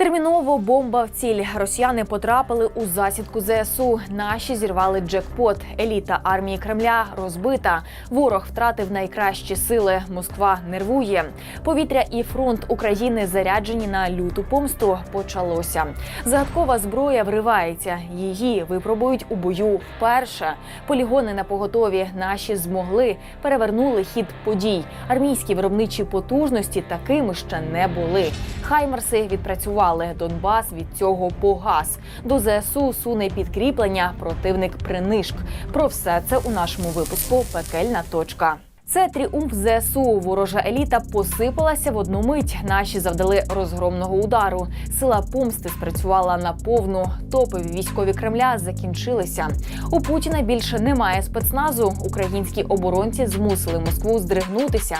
Терміново бомба в ціль. Росіяни потрапили у засідку ЗСУ. Наші зірвали джекпот. Еліта армії Кремля розбита. Ворог втратив найкращі сили. Москва нервує. Повітря і фронт України заряджені на люту помсту. Почалося. Загадкова зброя вривається. Її випробують у бою вперше. Полігони на поготові наші змогли перевернули хід подій. Армійські виробничі потужності такими ще не були. Хаймерси відпрацювали. Донбас від цього погас. До ЗСУ суне підкріплення. Противник принишк. Про все це у нашому випуску Пекельна точка. Це тріумф ЗСУ. Ворожа еліта посипалася в одну мить. Наші завдали розгромного удару. Сила помсти спрацювала на повну. Топові військові Кремля закінчилися. У Путіна більше немає спецназу. Українські оборонці змусили Москву здригнутися.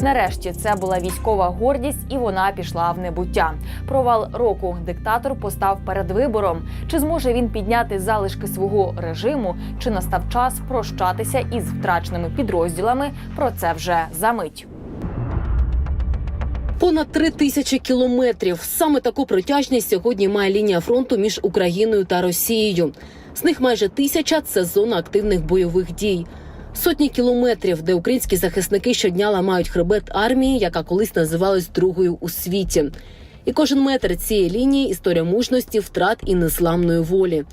Нарешті це була військова гордість, і вона пішла в небуття. Провал року диктатор постав перед вибором. Чи зможе він підняти залишки свого режиму? Чи настав час прощатися із втраченими підрозділами? Про це вже за мить. Понад три тисячі кілометрів. Саме таку протяжність сьогодні має лінія фронту між Україною та Росією. З них майже тисяча це зона активних бойових дій. Сотні кілометрів, де українські захисники щодня ламають хребет армії, яка колись називалась другою у світі. І кожен метр цієї лінії історія мужності, втрат і незламної волі.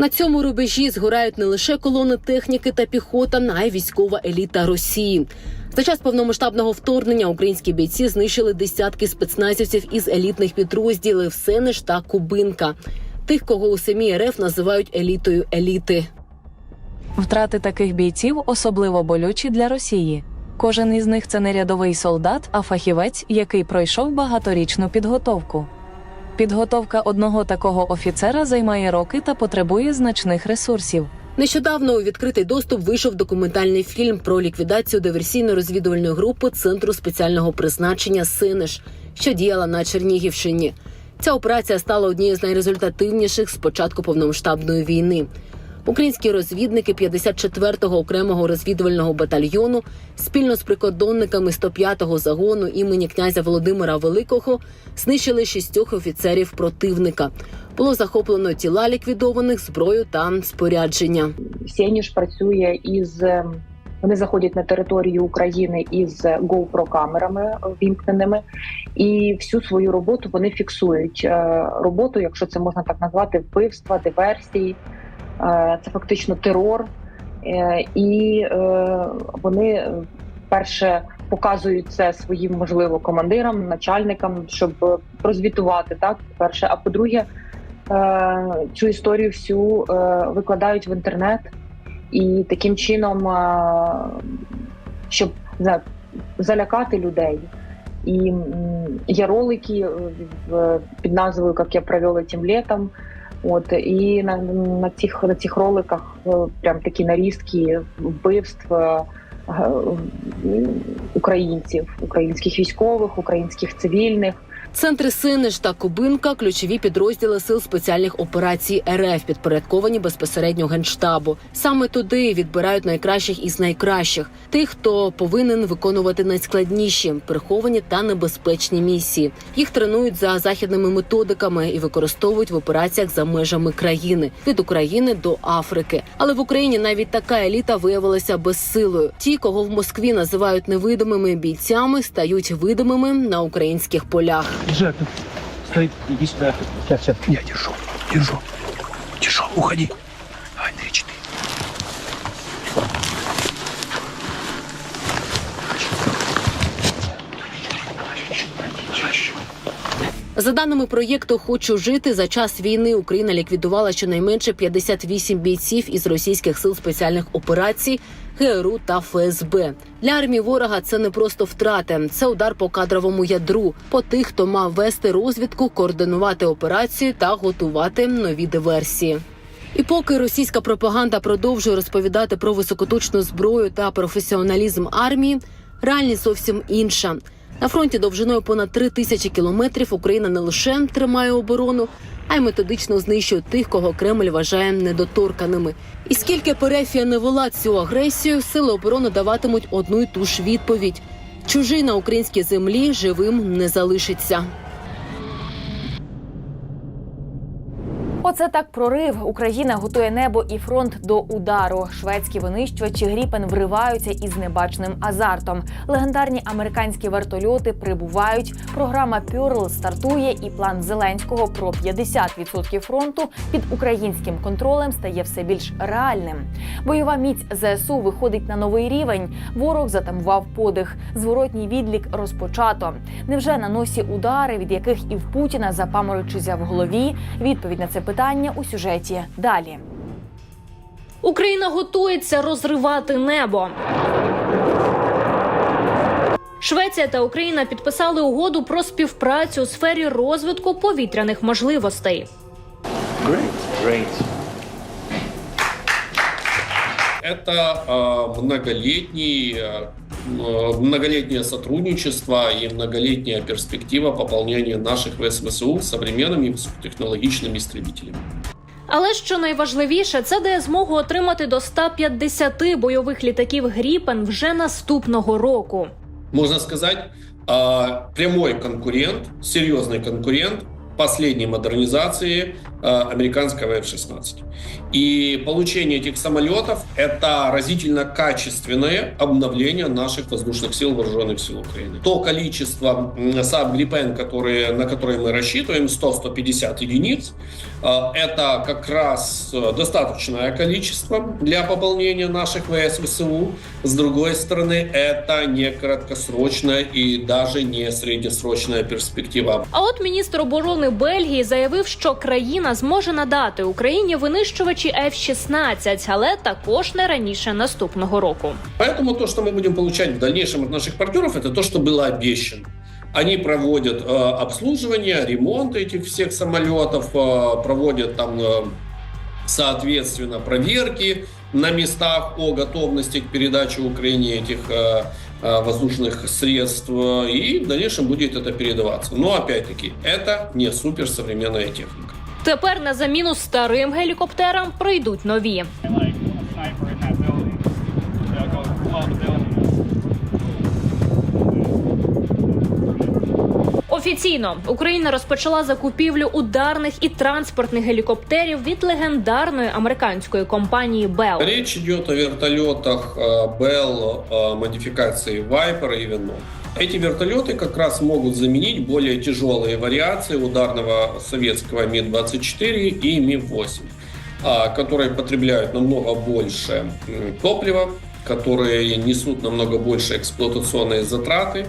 На цьому рубежі згорають не лише колони техніки та піхота, а й військова еліта Росії. За час повномасштабного вторгнення українські бійці знищили десятки спецназівців із елітних підрозділів Сенеш та Кубинка, тих, кого у самій РФ називають елітою еліти. Втрати таких бійців особливо болючі для Росії. Кожен із них це не рядовий солдат, а фахівець, який пройшов багаторічну підготовку. Підготовка одного такого офіцера займає роки та потребує значних ресурсів. Нещодавно у відкритий доступ вийшов документальний фільм про ліквідацію диверсійно-розвідувальної групи Центру спеціального призначення Синеш, що діяла на Чернігівщині. Ця операція стала однією з найрезультативніших з початку повномасштабної війни. Українські розвідники 54-го окремого розвідувального батальйону спільно з прикордонниками 105-го загону імені князя Володимира Великого знищили шістьох офіцерів противника. Було захоплено тіла ліквідованих, зброю та спорядження. Сеніш працює із е, вони заходять на територію України із GoPro камерами вімкненими, і всю свою роботу вони фіксують Е, роботу, якщо це можна так назвати, вбивства, диверсії. Е, Це фактично терор, Е, і е, вони перше показують це своїм можливо командирам, начальникам, щоб прозвітувати так. Перше, а по-друге, цю історію всю викладають в інтернет, і таким чином, щоб залякати людей. І є ролики під назвою Як я провел этим літом. От і на, на цих на цих роликах е, прям такі нарізки вбивств е, українців, українських військових, українських цивільних. Центри Синеш та Кубинка ключові підрозділи сил спеціальних операцій РФ, підпорядковані безпосередньо генштабу. Саме туди відбирають найкращих із найкращих, тих, хто повинен виконувати найскладніші, приховані та небезпечні місії. Їх тренують за західними методиками і використовують в операціях за межами країни від України до Африки. Але в Україні навіть така еліта виявилася безсилою. Ті, кого в Москві називають невидимими бійцями, стають видимими на українських полях. Жека, стой, иди сюда. Сейчас, сейчас. Я держу, держу. Держу, уходи. Давай, три, четыре. За даними проєкту Хочу жити за час війни Україна ліквідувала щонайменше 58 бійців із російських сил спеціальних операцій, ГРУ та ФСБ. Для армії ворога це не просто втрати, це удар по кадровому ядру, по тих, хто мав вести розвідку, координувати операцію та готувати нові диверсії. І поки російська пропаганда продовжує розповідати про високоточну зброю та професіоналізм армії, реальність зовсім інша. На фронті довжиною понад три тисячі кілометрів Україна не лише тримає оборону, а й методично знищує тих, кого Кремль вважає недоторканими. І скільки Перефія не вела цю агресію, сили оборони даватимуть одну й ту ж відповідь: чужий на українській землі живим не залишиться. Оце так прорив. Україна готує небо і фронт до удару. Шведські винищувачі Гріпен вриваються із небачним азартом. Легендарні американські вертольоти прибувають. Програма Пюрл стартує, і план Зеленського про 50% фронту під українським контролем стає все більш реальним. Бойова міць ЗСУ виходить на новий рівень. Ворог затамував подих. Зворотній відлік розпочато. Невже на носі удари, від яких і в Путіна запаморочиться в голові? Відповідь на це питання у сюжеті далі. Україна готується розривати небо. Швеція та Україна підписали угоду про співпрацю у сфері розвитку повітряних можливостей. Great Это э, многолетний, э, э, многолетнее сотрудничество и многолетняя перспектива пополнения наших ВСВСУ современными высокотехнологичными истребителями. Але що найважливіше, це дає змогу отримати до 150 бойових літаків Гріпен вже наступного року. Можно сказать, э, прямой конкурент, серьезный конкурент последней модернизации э, американского F-16. И получение этих самолетов – это разительно качественное обновление наших воздушных сил, вооруженных сил Украины. То количество м, Saab Gripen, которые, на которые мы рассчитываем, 100-150 единиц, э, это как раз э, достаточное количество для пополнения наших ВСВСУ. С другой стороны, это не краткосрочная и даже не среднесрочная перспектива. А от міністр оборони Бельгії заявив, що країна зможе надати Україні винищувачі F-16, але також не раніше наступного року. Поэтому то, что мы будем получать в дальнейшем от наших партнеров, это то, что было обещано. Они проводят э, обслуживание, ремонт этих всех самолетов, э, проводят там, э, соответственно, проверки на местах о готовности к передаче Украине этих э, э, воздушных средств, э, и в дальнейшем будет это передаваться. Но, опять-таки, это не суперсовременная техника. Тепер на заміну старим гелікоптерам прийдуть нові. Офіційно Україна розпочала закупівлю ударних і транспортних гелікоптерів від легендарної американської компанії Bell. Речь идет о вертолетах э, Bell э, модификации Viper и Venom. Эти вертолеты как раз могут заменить более тяжелые вариации ударного советского Ми-24 и Ми-8, а, которые потребляют намного больше топлива, которые несут намного больше эксплуатационные затраты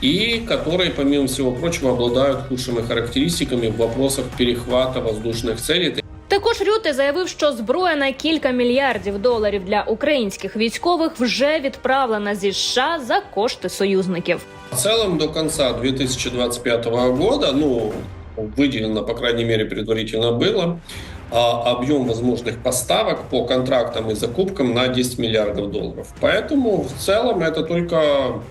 и которые, помимо всего прочего, обладают худшими характеристиками в вопросах перехвата воздушных целей. Також Рюте заявив, що зброя на кілька мільярдів доларів для українських військових вже відправлена зі США за кошти союзників. В целом до конца 2025 года, ну, выделено, по крайней мере, предварительно было, а, объем возможных поставок по контрактам и закупкам на 10 миллиардов долларов. Поэтому в целом это только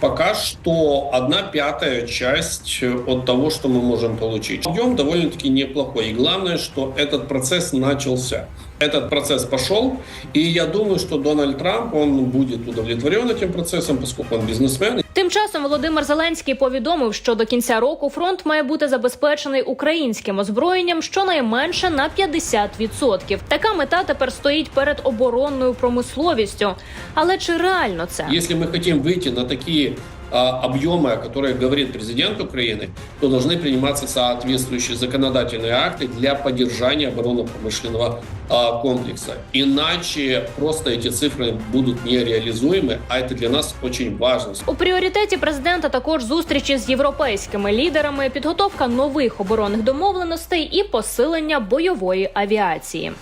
пока что одна пятая часть от того, что мы можем получить. Объем довольно-таки неплохой. И главное, что этот процесс начался. Этот процесс пошел, и я думаю, что Дональд Трамп, он будет удовлетворен этим процессом, поскольку он бизнесмен, Тим часом Володимир Зеленський повідомив, що до кінця року фронт має бути забезпечений українським озброєнням щонайменше на 50%. Така мета тепер стоїть перед оборонною промисловістю. Але чи реально це? Если мы хотим выйти на такие а, объемы, о которых говорит президент Украины, то должны приниматься соответствующие законодательные акты для поддержания оборонно-промышленного а, комплекса. Иначе просто эти цифры будут нереализуемы, а это для нас очень важно. У пріоритеті президента також зустрічі з європейськими лідерами, підготовка нових оборонних домовленостей і посилення бойової авіації.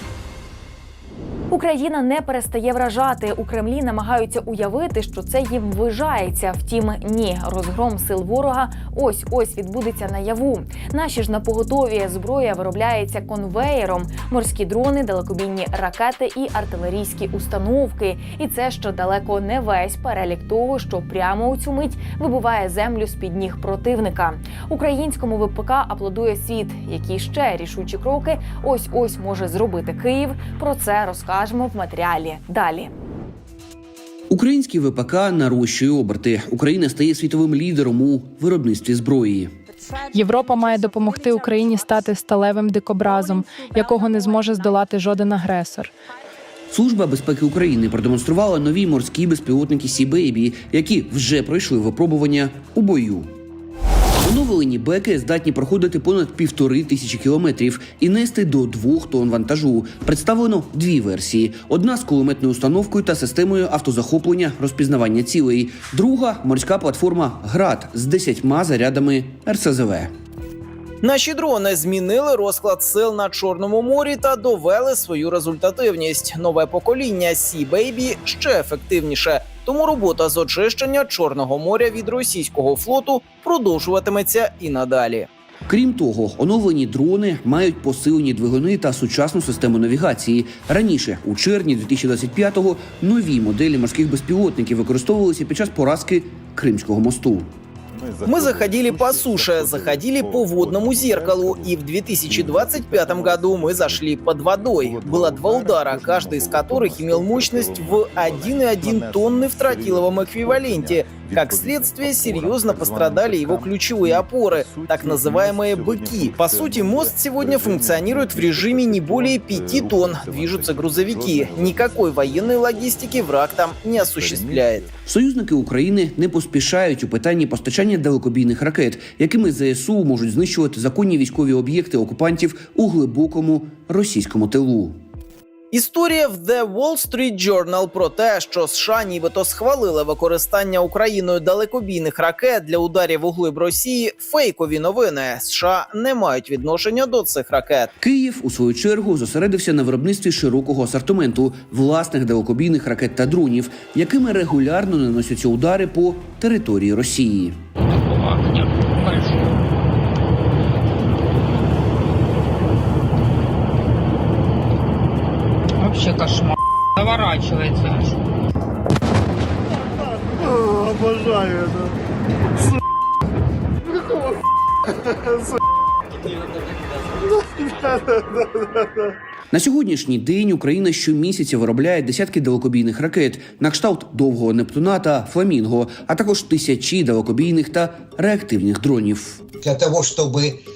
Україна не перестає вражати. У Кремлі намагаються уявити, що це їм ввижається. Втім, ні, розгром сил ворога ось ось відбудеться наяву. Наші ж напоготові зброя виробляється конвеєром, морські дрони, далекобійні ракети і артилерійські установки. І це ще далеко не весь перелік того, що прямо у цю мить вибиває землю з під ніг противника. Українському ВПК аплодує світ. Які ще рішучі кроки ось ось може зробити Київ. Про це розкажемо в матеріалі далі. Український ВПК нарощує оберти. Україна стає світовим лідером у виробництві зброї. Європа має допомогти Україні стати сталевим дикобразом, якого не зможе здолати жоден агресор. Служба безпеки України продемонструвала нові морські безпілотники Сі Бейбі, які вже пройшли випробування у бою. Оновлені беки здатні проходити понад півтори тисячі кілометрів і нести до двох тонн вантажу. Представлено дві версії: одна з кулеметною установкою та системою автозахоплення розпізнавання цілей, друга морська платформа ГРАД з десятьма зарядами РСЗВ. Наші дрони змінили розклад сил на Чорному морі та довели свою результативність. Нове покоління Sea Baby ще ефективніше. Тому робота з очищення Чорного моря від російського флоту продовжуватиметься і надалі. Крім того, оновлені дрони мають посилені двигуни та сучасну систему навігації. Раніше, у червні 2025-го, нові моделі морських безпілотників використовувалися під час поразки Кримського мосту. Мы заходили по суше, заходили по водному зеркалу, и в 2025 году мы зашли под водой. Было два удара, каждый из которых имел мощность в 1,1 тонны в тротиловом эквиваленте. Как следствие, серьезно пострадали его ключевые опоры, так называемые «быки». По сути, мост сегодня функционирует в режиме не более 5 тонн. Движутся грузовики. Никакой военной логистики враг там не осуществляет. Союзники України не поспішають у питанні постачання далекобійних ракет, якими ЗСУ можуть знищувати законні військові об'єкти окупантів у глибокому російському тилу. Історія в The Wall Street Journal про те, що США нібито схвалили використання Україною далекобійних ракет для ударів у глиб Росії. Фейкові новини США не мають відношення до цих ракет. Київ у свою чергу зосередився на виробництві широкого асортименту власних далекобійних ракет та дронів, якими регулярно наносяться удари по території Росії. кошмар. Заворачивается аж. Обожаю это. На сьогоднішній день Україна щомісяця виробляє десятки далекобійних ракет на кшталт довгого Нептуна та Фламінго, а також тисячі далекобійних та реактивних дронів. для того, чтобы э,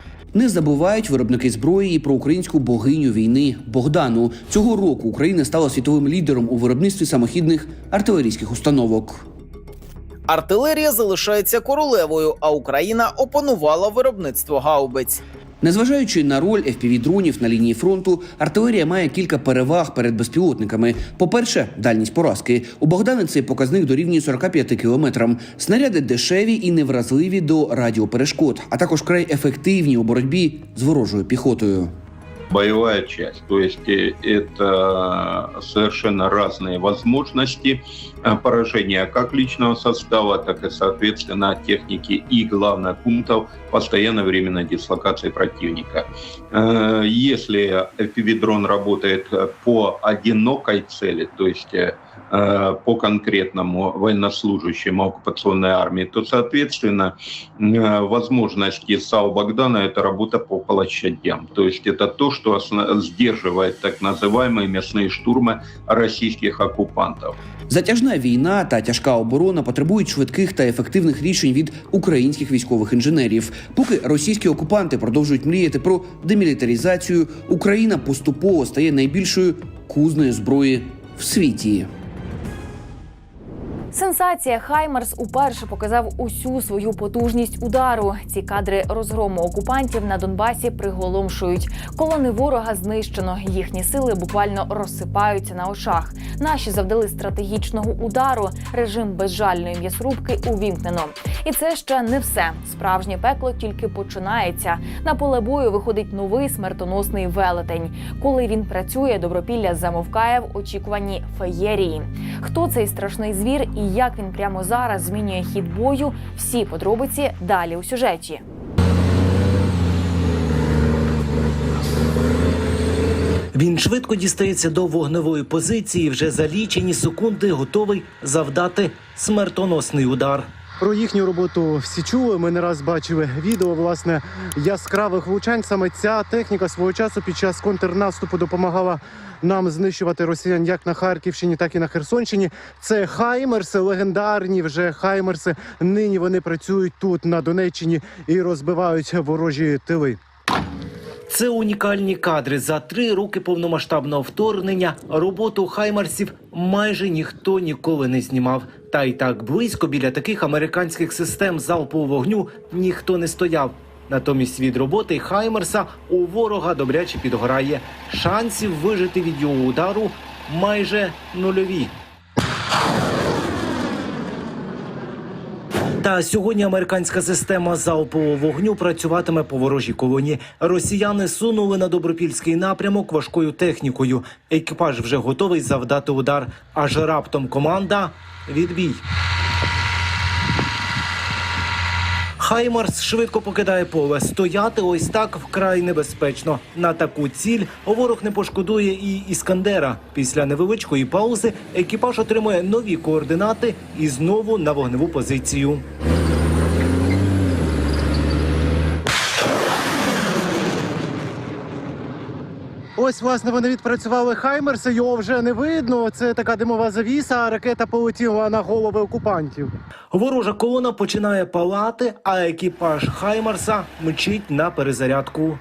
Не забувають виробники зброї і про українську богиню війни Богдану. Цього року Україна стала світовим лідером у виробництві самохідних артилерійських установок. Артилерія залишається королевою, а Україна опанувала виробництво гаубиць. Незважаючи на роль FPV-дронів на лінії фронту, артилерія має кілька переваг перед безпілотниками. По-перше, дальність поразки. У Богдана цей показник дорівнює 45 кілометрам. Снаряди дешеві і невразливі до радіоперешкод, а також край ефективні у боротьбі з ворожою піхотою. боевая часть. То есть э, это совершенно разные возможности э, Поражения как личного состава, так и, соответственно, техники и, главное, пунктов постоянной временной дислокации противника. Э, Если FPV-дрон работает э, по одинокой цели, то есть э, э, по конкретному военнослужащему оккупационной армии, то, соответственно, э, возможности САУ Богдана – это работа по площадям. То есть это то, что сдерживает так называемые мясные штурмы российских оккупантов. Затяжна війна та тяжка оборона потребують швидких та ефективних рішень від українських військових інженерів. Поки російські окупанти продовжують мріяти про демілітаризацію, Україна поступово стає найбільшою кузнею зброї в світі. Сенсація Хаймерс уперше показав усю свою потужність удару. Ці кадри розгрому окупантів на Донбасі приголомшують. Колони ворога знищено. Їхні сили буквально розсипаються на очах. Наші завдали стратегічного удару. Режим безжальної м'ясрубки увімкнено. І це ще не все. Справжнє пекло тільки починається. На поле бою виходить новий смертоносний велетень. Коли він працює, добропілля замовкає в очікуванні феєрії. Хто цей страшний звір і як він прямо зараз змінює хід бою? Всі подробиці далі у сюжеті. Він швидко дістається до вогневої позиції. Вже за лічені секунди готовий завдати смертоносний удар. Про їхню роботу всі чули. Ми не раз бачили відео власне яскравих влучань. Саме ця техніка свого часу під час контрнаступу допомагала нам знищувати росіян як на Харківщині, так і на Херсонщині. Це Хаймерси, легендарні вже Хаймерси. Нині вони працюють тут на Донеччині і розбивають ворожі тили. Це унікальні кадри за три роки повномасштабного вторгнення. Роботу хаймарсів майже ніхто ніколи не знімав. Та й так близько біля таких американських систем залпового вогню ніхто не стояв. Натомість від роботи Хаймерса у ворога добряче підгорає. Шансів вижити від його удару майже нульові. Та сьогодні американська система залпового вогню працюватиме по ворожій колоні. Росіяни сунули на добропільський напрямок важкою технікою. Екіпаж вже готовий завдати удар. Аж раптом команда відбій. Хаймарс швидко покидає поле. Стояти ось так вкрай небезпечно. На таку ціль ворог не пошкодує і іскандера. Після невеличкої паузи екіпаж отримує нові координати і знову на вогневу позицію. Ось власне вони відпрацювали Хаймерси. Його вже не видно. Це така димова завіса. а Ракета полетіла на голови окупантів. Ворожа колона починає палати, а екіпаж Хаймарса мчить на перезарядку.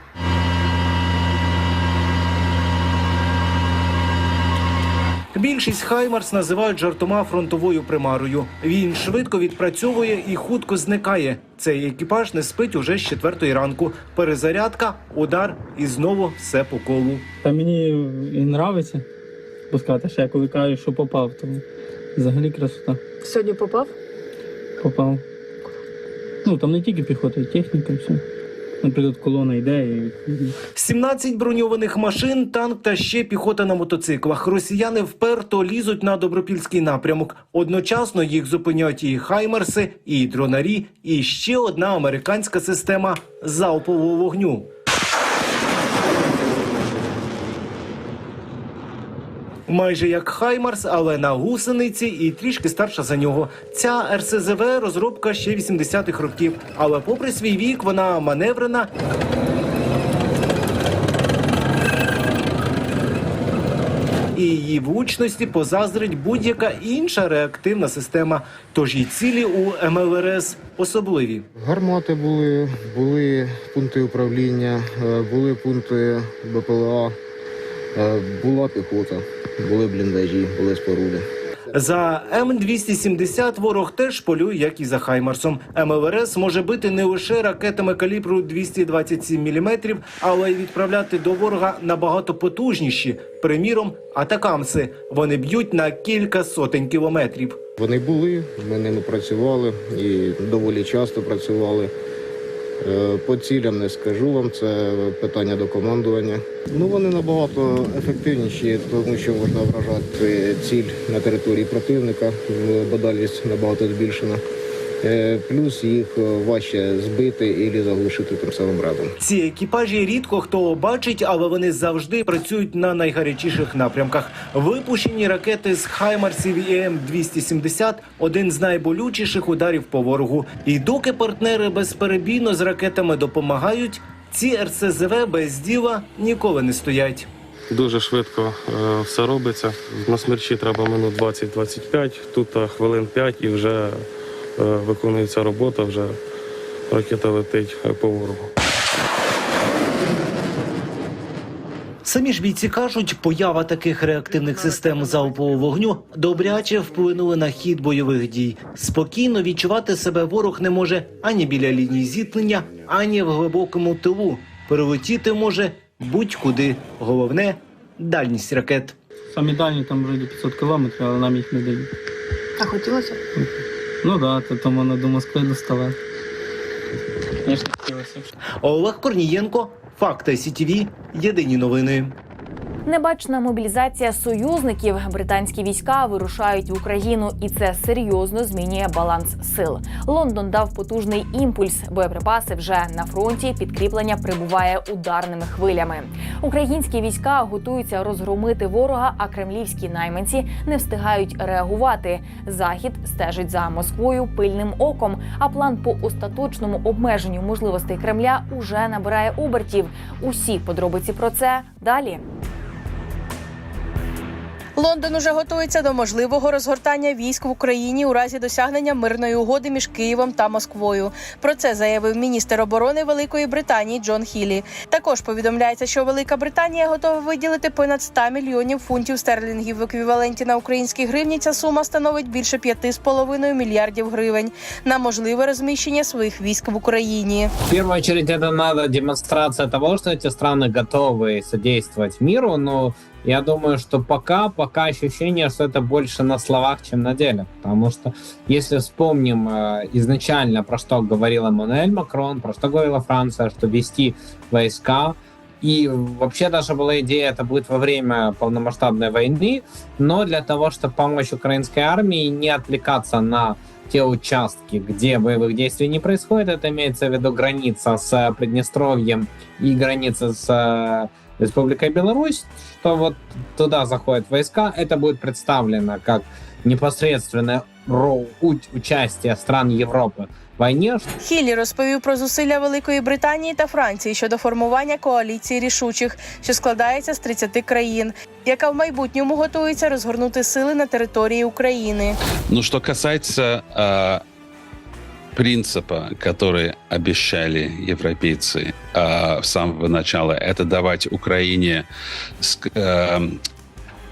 Більшість Хаймарс називають жартома фронтовою примарою. Він швидко відпрацьовує і хутко зникає. Цей екіпаж не спить уже з четвертої ранку. Перезарядка, удар і знову все по колу. Та мені і нравиться пускати, ще я коли кажу, що попав, то взагалі красота. Сьогодні попав? Попав. Ну там не тільки піхота, і техніка, все. Наприклад, колона йде і 17 броньованих машин, танк та ще піхота на мотоциклах. Росіяни вперто лізуть на добропільський напрямок. Одночасно їх зупиняють і хаймерси, і дронарі, і ще одна американська система залпового вогню. Майже як Хаймарс, але на гусениці і трішки старша за нього. Ця РСЗВ розробка ще 80-х років. Але попри свій вік, вона маневрена і її влучності позаздрить будь-яка інша реактивна система. Тож і цілі у МЛРС особливі. Гармати були, були пункти управління, е, були пункти БПЛА, е, була піхота, були бліндажі, були споруди. За М270 ворог теж полює, як і за Хаймарсом. МЛРС може бити не лише ракетами калібру 227 мм, але й відправляти до ворога набагато потужніші. Приміром, атакамси. Вони б'ють на кілька сотень кілометрів. Вони були, ми ними працювали і доволі часто працювали. Е, По цілям не скажу вам, це питання до командування. Ну вони набагато ефективніші, тому що можна вражати ціль на території противника, бодальність набагато збільшена. Е, Плюс їх важче збити і заглушити тим самим разом. Ці екіпажі рідко хто бачить, але вони завжди працюють на найгарячіших напрямках. Випущені ракети з Хаймарсів і М270 – один з найболючіших ударів по ворогу. І доки партнери безперебійно з ракетами допомагають, ці РСЗВ без діла ніколи не стоять. Дуже швидко е, все робиться. На смерчі треба минут 20-25, тут е, хвилин 5 і вже е, виконується робота, вже ракета летить е, по ворогу. Самі ж бійці кажуть, поява таких реактивних систем залпового вогню добряче вплинули на хід бойових дій. Спокійно відчувати себе ворог не може ані біля лінії зіткнення, ані в глибокому тилу. Перелетіти може будь-куди. Головне дальність ракет. самі дальні там вже 500 кілометрів, але нам їх не дають. А хотілося? Ну так, да, то мене воно до Москви доставати. Олег Корнієнко, Факти СІТВ, Єдині новини. Небачна мобілізація союзників. Британські війська вирушають в Україну, і це серйозно змінює баланс сил. Лондон дав потужний імпульс. Боєприпаси вже на фронті. Підкріплення прибуває ударними хвилями. Українські війська готуються розгромити ворога, а кремлівські найманці не встигають реагувати. Захід стежить за Москвою пильним оком. А план по остаточному обмеженню можливостей Кремля уже набирає обертів. Усі подробиці про це далі. Лондон уже готується до можливого розгортання військ в Україні у разі досягнення мирної угоди між Києвом та Москвою. Про це заявив міністр оборони Великої Британії Джон Хілі. Також повідомляється, що Велика Британія готова виділити понад 100 мільйонів фунтів стерлінгів в еквіваленті на українські гривні. Ця сума становить більше 5,5 мільярдів гривень на можливе розміщення своїх військ в Україні. В первую очередь это надо демонстрация того, что эти страны готовы содействовать миру, но я думаю, что пока, пока ощущение, что это больше на словах, чем на деле. Потому что если вспомним э, изначально, про что говорил Эммануэль Макрон, про что говорила Франция, что вести войска, и вообще даже была идея, это будет во время полномасштабной войны, но для того, чтобы помочь украинской армии не отвлекаться на те участки, где боевых действий не происходит, это имеется в виду граница с Приднестровьем и граница с э, Республикой Беларусь, что вот туда заходят войска, это будет представлено как непосредственное ро- у- участие стран Европы в войне, Хілі розповів про зусилля Великої Британії та Франції щодо формування коаліції рішучих, що складається з 30 країн, яка в майбутньому готується розгорнути сили на території України. Ну, что касается э, принципа, который обещали европейцы э, с самого начала, это давать Украине э,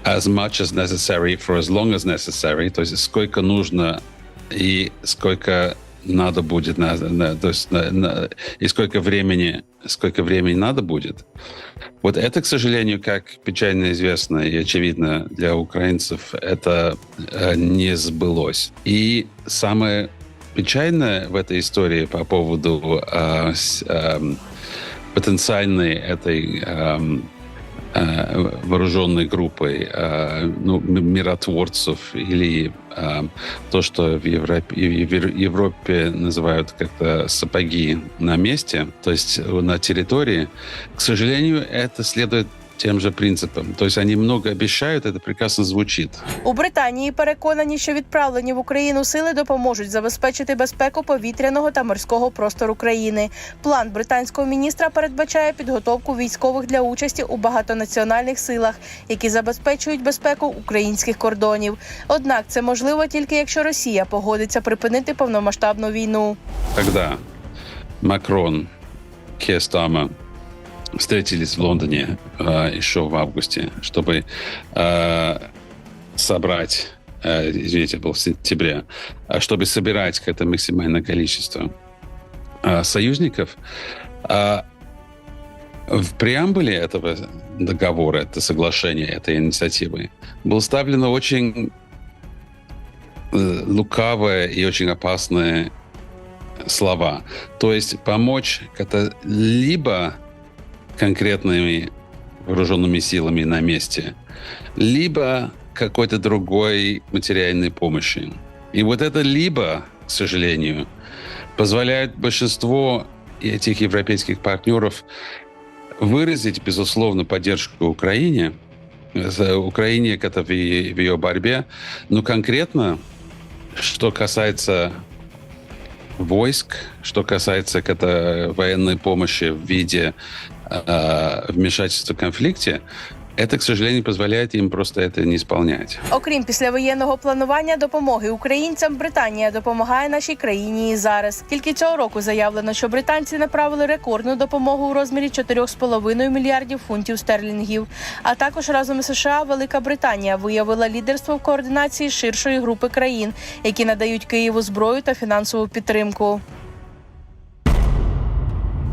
as much as necessary for as long as necessary, то есть сколько нужно и сколько надо будет, на, на- то есть на- на- и сколько времени, сколько времени надо будет. Вот это, к сожалению, как печально известно и очевидно для украинцев, это э, не сбылось. И самое печальное в этой истории по поводу э, с- эм, потенциальной этой эм, э, вооруженной группой э, ну, миротворцев или э, то, что в Европе, в Евро- Европе называют как-то сапоги на месте, то есть на территории, к сожалению, это следует тем же принципам. То есть они много обещают, это прекрасно звучит. У Британії переконані, що відправлені в Україну сили допоможуть забезпечити безпеку повітряного та морського простору країни. План британського міністра передбачає підготовку військових для участі у багатонаціональних силах, які забезпечують безпеку українських кордонів. Однак це можливо тільки якщо Росія погодиться припинити повномасштабну війну. Когда Макрон, Кестама встретились в Лондоне э, еще в августе, чтобы э, собрать, э, извините, был в сентябре, чтобы собирать какое-то максимальное количество э, союзников, э, в преамбуле этого договора, это соглашение, этой инициативы, было ставлено очень э, лукавое и очень опасное слова. То есть помочь это либо конкретными вооруженными силами на месте, либо какой-то другой материальной помощи. И вот это либо, к сожалению, позволяет большинству этих европейских партнеров выразить, безусловно, поддержку Украине, Украине это в ее, в ее борьбе, но конкретно, что касается войск, что касается это военной помощи в виде э, вмешательства в конфликте, это, к сожалению, позволяет им просто это не исполнять. Окрім післявоєнного планування допомоги українцям, Британія допомагає нашій країні і зараз. Тільки цього року заявлено, що британці направили рекордну допомогу у розмірі 4,5 мільярдів фунтів стерлінгів. А також разом із США Велика Британія виявила лідерство в координації ширшої групи країн, які надають Києву зброю та фінансову підтримку.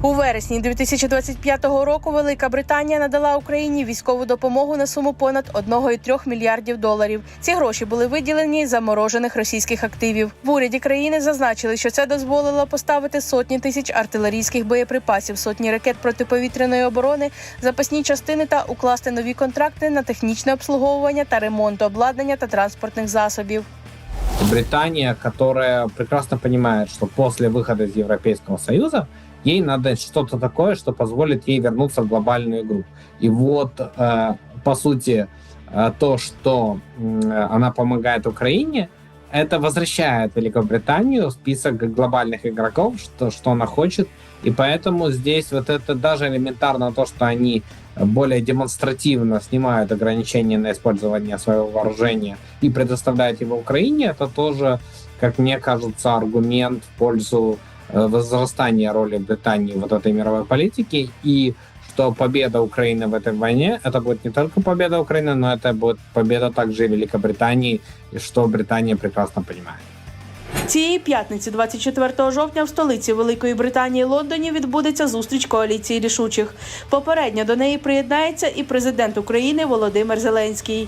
У вересні 2025 року Велика Британія надала Україні військову допомогу на суму понад 1,3 мільярдів доларів. Ці гроші були виділені з заморожених російських активів. В уряді країни зазначили, що це дозволило поставити сотні тисяч артилерійських боєприпасів, сотні ракет протиповітряної оборони, запасні частини та укласти нові контракти на технічне обслуговування та ремонт обладнання та транспортних засобів. Британия, которая прекрасно понимает, что после выхода из Европейского Союза ей надо что-то такое, что позволит ей вернуться в глобальную игру. И вот, э, по сути, э, то, что м, она помогает Украине, это возвращает Великобританию в список глобальных игроков, что, что она хочет. И поэтому здесь вот это даже элементарно то, что они более демонстративно снимают ограничения на использование своего вооружения и предоставляют его Украине, это тоже, как мне кажется, аргумент в пользу э, возрастания роли Британии в вот этой мировой политике и что победа Украины в этой войне, это будет не только победа Украины, но это будет победа также и Великобритании, и что Британия прекрасно понимает. Цієї п'ятниці, 24 жовтня, в столиці Великої Британії Лондоні відбудеться зустріч коаліції рішучих. Попередньо до неї приєднається і президент України Володимир Зеленський.